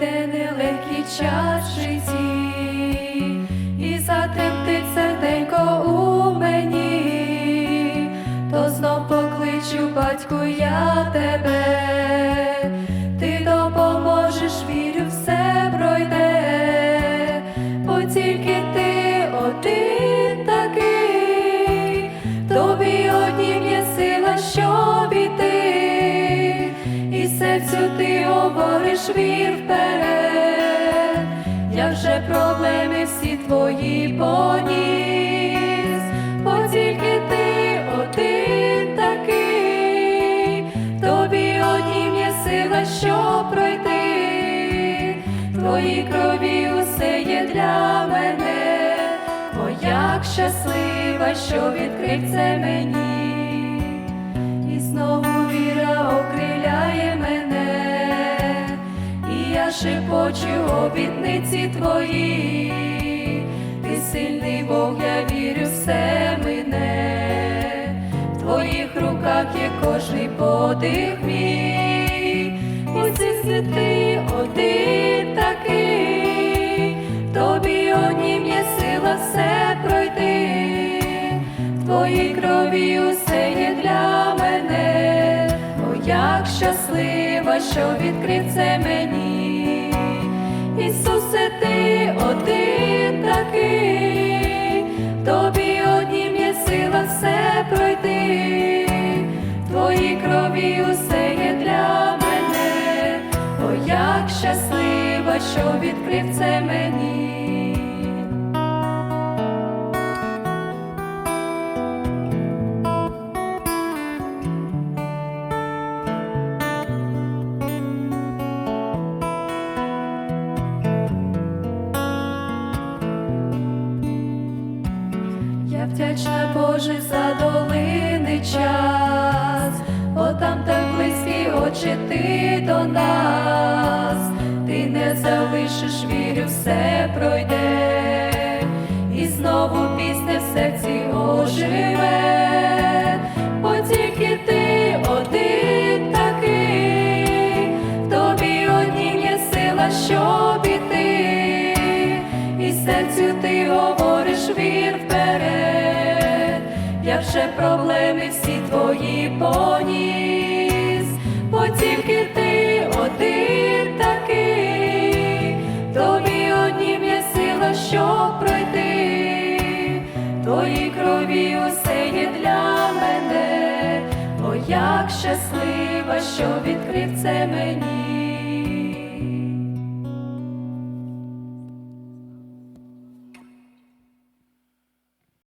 пройде нелегкий час житті, і затремтить серденько у мені, то знов покличу, батьку, я тебе, ти допоможеш, вірю, все пройде, бо тільки ти один говориш вір вперед, я вже проблеми всі твої поніс, бо тільки ти один такий, тобі однім є сила, щоб пройти, твої крові усе є для мене, бо як щаслива, що відкрив це мені, і знову віра і я шепочу обітниці твої, ти сильний Бог, я вірю, все мине, в твоїх руках є кожний подих мій, будь святий один такий, тобі однім є сила все пройти, в твоїй крові усе є для мене, о, як щаслива, що відкрив це мені, Ісусе, ти один такий, тобі однім є сила все пройти, твої крові усе є для мене, о, як щаслива, що відкрив це мені. Вдячна Боже за долини час, бо там так близький очі ти до нас, ти не залишиш, вірю, все пройде, і знову пісня в серці оживе, бо тільки ти один такий, в тобі однім є сила, щоб іти, і серцю ти говориш вір вперед, я вже проблеми всі твої поніс, бо тільки ти один такий, тобі однім є сила, щоб пройти, твої крові усе є для мене, о як щаслива, що відкрив це мені.